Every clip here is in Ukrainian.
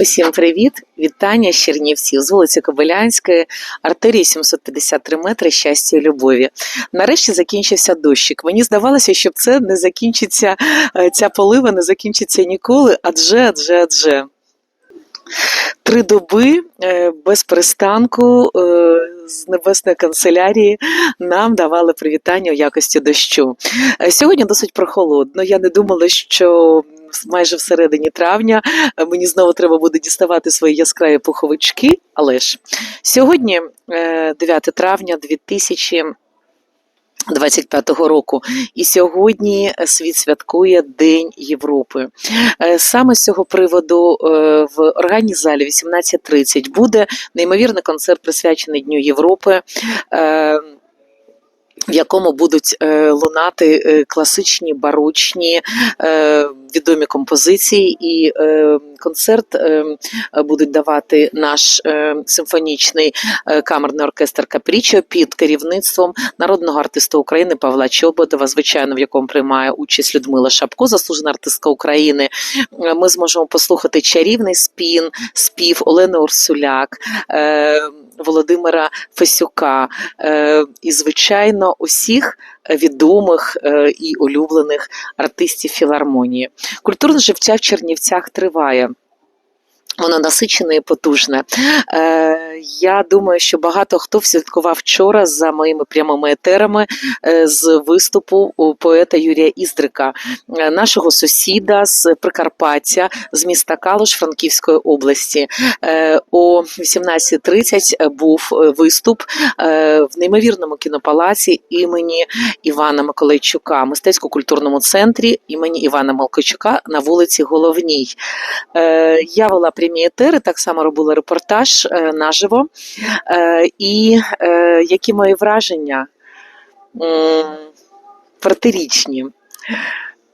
Усім привіт! Вітання з Чернівців з вулиці Кобилянської, артерії 753 метри щастя і любові. Нарешті закінчився дощик. Мені здавалося, що це не закінчиться, е, ця полива не закінчиться ніколи, адже, адже, адже. Три доби е, без перестанку е, з небесної канцелярії нам давали привітання у якості дощу. Сьогодні досить прохолодно. Я не думала, що майже всередині травня е, мені знову треба буде діставати свої яскраві пуховички. Але ж сьогодні, е, 9 травня 2025 року, і сьогодні світ святкує День Європи. Е, Саме з цього приводу е, в організалі 18.30 буде неймовірний концерт, присвячений Дню Європи. В якому будуть е, лунати е, класичні барочні е, відомі композиції, і концерт будуть давати наш симфонічний камерний оркестр Капрічо під керівництвом народного артиста України Павла Чоботова, звичайно, в якому приймає участь Людмила Шапко, заслужена артистка України. Ми зможемо послухати чарівний спін, спів Олени Урсуляк. Е, Володимира Фесюка е, і, звичайно, усіх відомих е, і улюблених артистів філармонії. Культурне життя в Чернівцях триває. Воно насичене і потужне. Я думаю, що багато хто святкував вчора за моїми прямими етерами е, з виступу поета Юрія Іздрика, е, нашого сусіда з Прикарпаття, з міста Калуш Франківської області. Е, о 18.30 був виступ в неймовірному кінопалаці імені Івана Миколайчука, мистецько-культурному центрі імені Івана Малкойчука на вулиці Головній. Я вела прямі етери, так само робила репортаж наживо. Е, І е, які мої враження протирічні.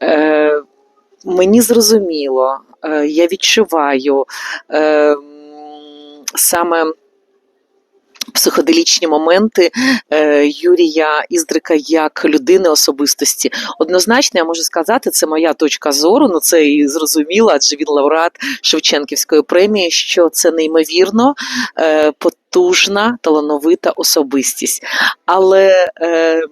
Е, Мені зрозуміло, я відчуваю саме психоделічні моменти е, Юрія Іздрика як людини особистості. Однозначно, я можу сказати, це моя точка зору. Ну це і зрозуміло, адже він лауреат Шевченківської премії, що це неймовірно е, потужна, талановита особистість. Але е,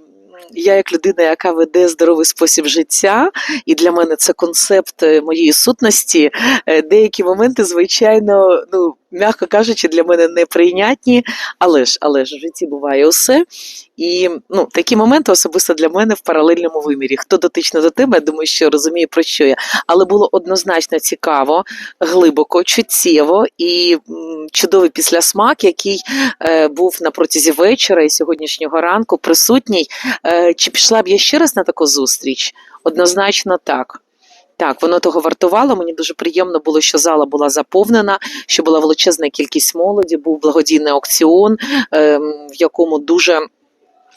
я, як людина, яка веде здоровий спосіб життя, і для мене це концепт моєї сутності. Деякі моменти, звичайно, ну м'яко кажучи, для мене неприйнятні, але ж, але ж в житті буває усе. І ну, такі моменти особисто для мене в паралельному вимірі. Хто дотично до тебе, я думаю, що розуміє, про що я. Але було однозначно цікаво, глибоко, чуттєво і чудовий післясмак, який е, був на протязі вечора і сьогоднішнього ранку присутній. Е, чи пішла б я ще раз на таку зустріч? Однозначно так. Так, воно того вартувало. Мені дуже приємно було, що зала була заповнена, що була величезна кількість молоді, був благодійний аукціон, ем, в якому дуже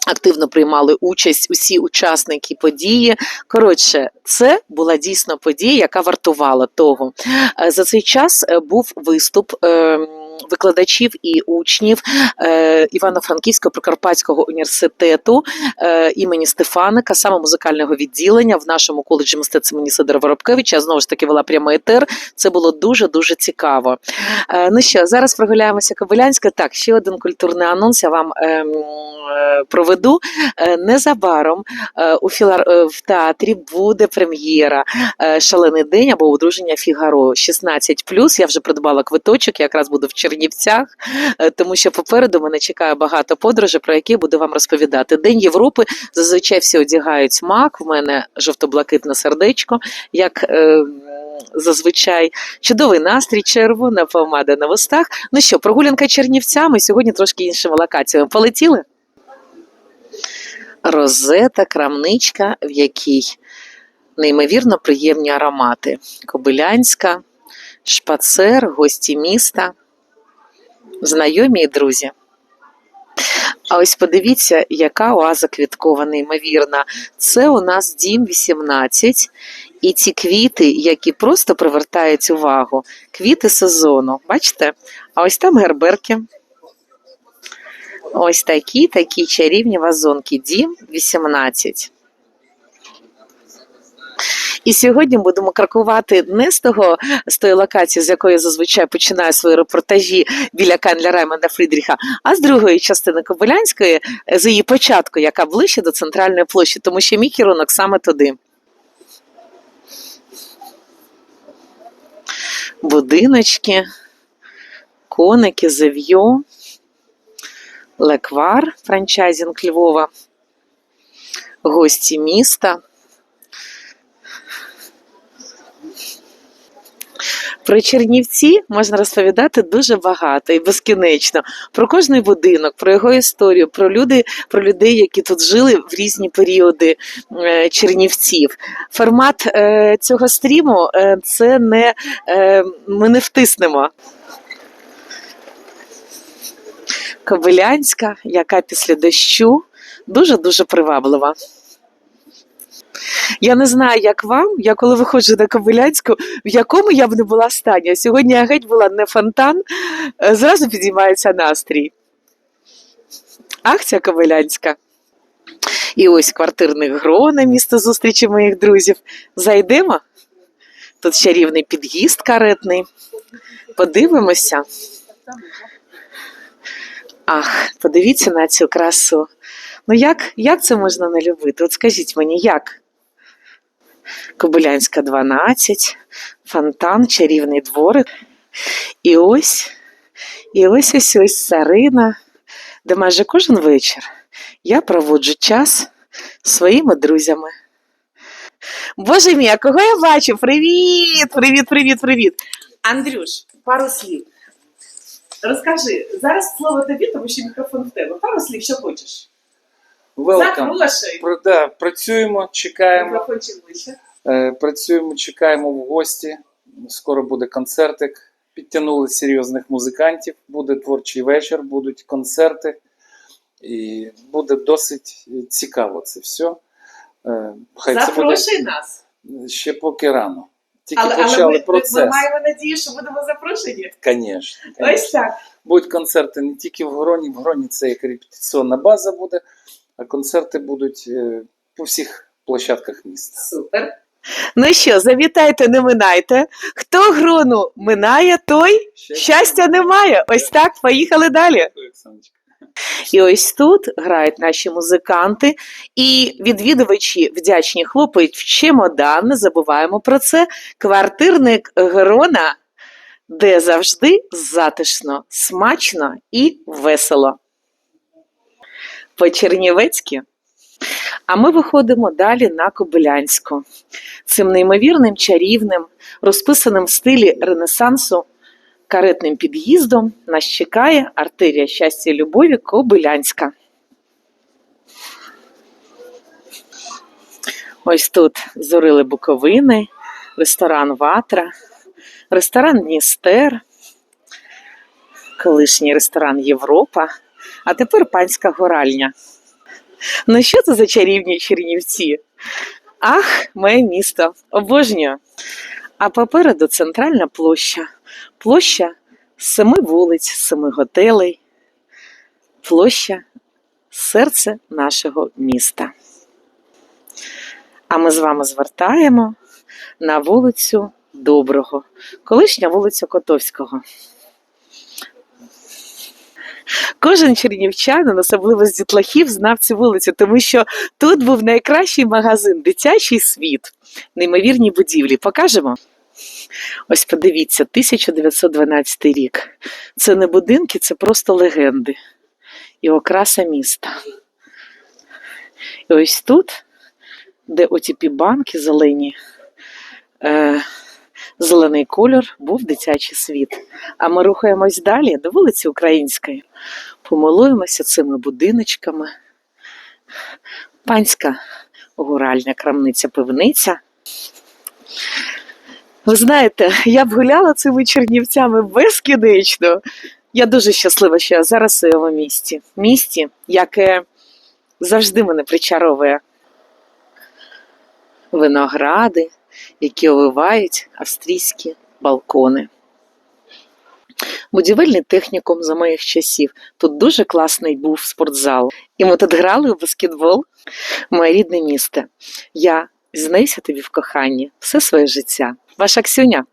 активно приймали участь усі учасники події. Коротше, це була дійсно подія, яка вартувала того. Е, За цей час е, був виступ. Викладачів і учнів е, Івано-Франківського Прикарпатського університету е, імені Стефаника, саме музикального відділення в нашому коледжі мистецтв імені Сидора Воробкевича. Я знову ж таки вела прямий етер. Це було дуже дуже цікаво. Е, ну що, зараз прогуляємося Кобилянське. Так, ще один культурний анонс. Я вам ем, проведу. Незабаром у філар в театрі буде прем'єра Шалений день або одруження Фігаро 16+. Я вже придбала квиточок, я якраз буду в Чернівцях, е, тому що попереду мене чекає багато подорожей, про які буду вам розповідати. День Європи зазвичай всі одягають мак. В мене жовто-блакитне сердечко, як е, зазвичай чудовий настрій, червона помада на вустах. Ну що, прогулянка Чернівцями сьогодні трошки іншими локаціями. Полетіли? Розета, крамничка, в якій неймовірно приємні аромати. Кобилянська, шпацер, гості міста, знайомі і друзі. А ось подивіться, яка оаза квіткова, неймовірна. Це у нас дім 18, і ці квіти, які просто привертають увагу. Квіти сезону. Бачите? А ось там герберки. Ось такі, такі чарівні вазонки. Дім 18. І сьогодні будемо крокувати не з того з тої локації, з якої зазвичай починаю свої репортажі біля Кенля Раймонда Фрідріха, а з другої частини Кобилянської, з її початку, яка ближче до центральної площі, тому що мій керунок саме туди. Будиночки, коники, зев'йо, леквар, франчайзінг Львова, гості міста. Про Чернівці можна розповідати дуже багато і безкінечно. Про кожний будинок, про його історію, про люди, про людей, які тут жили в різні періоди е, Чернівців. Формат е, цього стріму е, це не ми не втиснемо. Кобилянська, яка після дощу дуже дуже приваблива. Я не знаю, як вам. Я коли виходжу на Кобилянську, в якому я б не була стані. Сьогодні я геть була не фонтан, е, зразу підіймається настрій. Ах, ця Кобилянська. І ось квартирне гро на місце зустрічі моїх друзів. Зайдемо. Тут чарівний під'їзд каретний. Подивимося. Ах, подивіться на цю красу. Ну як, як це можна не любити? От скажіть мені, як? Кобилянська 12, фонтан, чарівний дворик. І ось, і ось ось ось царина, де майже кожен вечір я проводжу час зі своїми друзями. Боже мій, а кого я бачу? Привіт! Привіт, привіт, привіт. Андрюш, пару слів. Розкажи, зараз слово тобі, тому що мікрофон в тебе. Пару слів, що хочеш. Запрошуй. Да, працюємо, чекаємо. Е, працюємо, чекаємо в гості. Скоро буде концертик. Підтягнули серйозних музикантів. Буде творчий вечір, будуть концерти. І буде досить цікаво це все. Е, Хай це Запрошуй нас. ще поки рано. Тільки Але, але почали ми, ми, процес. ми маємо надію, що будемо запрошені. Конечно, Ось так. Будуть концерти не тільки в Гроні. В Гроні це як репетиційна база буде, а концерти будуть е, по всіх площадках міста. Супер. Ну що, завітайте, не минайте. Хто грону минає, той щастя немає. Ось так, поїхали далі. І ось тут грають наші музиканти, і відвідувачі вдячні хлопають в чемодан. Не забуваємо про це. Квартирник Грона, де завжди затишно, смачно і весело. По-чернівецьки. А ми виходимо далі на Кобилянську. Цим неймовірним, чарівним, розписаним в стилі Ренесансу каретним під'їздом нас чекає артерія щастя і любові Кобилянська. Ось тут зорили Буковини, ресторан Ватра, ресторан Дністер, колишній ресторан Європа, а тепер панська горальня. Ну що це за чарівні Чернівці? Ах, моє місто, обожнюю. А попереду центральна площа. Площа семи вулиць, семи готелей. Площа серце нашого міста. А ми з вами звертаємо на вулицю Доброго, колишня вулиця Котовського. Кожен чернівчанин, особливо з дітлахів, знав цю вулицю, тому що тут був найкращий магазин Дитячий світ, неймовірні будівлі. Покажемо. Ось подивіться, 1912 рік. Це не будинки, це просто легенди і окраса міста. І ось тут, де оті банки зелені, е, зелений кольор, був дитячий світ. А ми рухаємось далі до вулиці Української. Помилуємося цими будиночками. Панська гуральня крамниця пивниця. Ви знаєте, я б гуляла цими чернівцями безкінечно. Я дуже щаслива, що я зараз в своєму місті. Місті, яке завжди мене причаровує. Виногради, які овивають австрійські балкони. Будівельний технікум за моїх часів. Тут дуже класний був спортзал. І ми тут грали у баскетбол. Моє рідне місто. Я Зізнайся тобі в коханні все своє життя. Ваша Ксюня.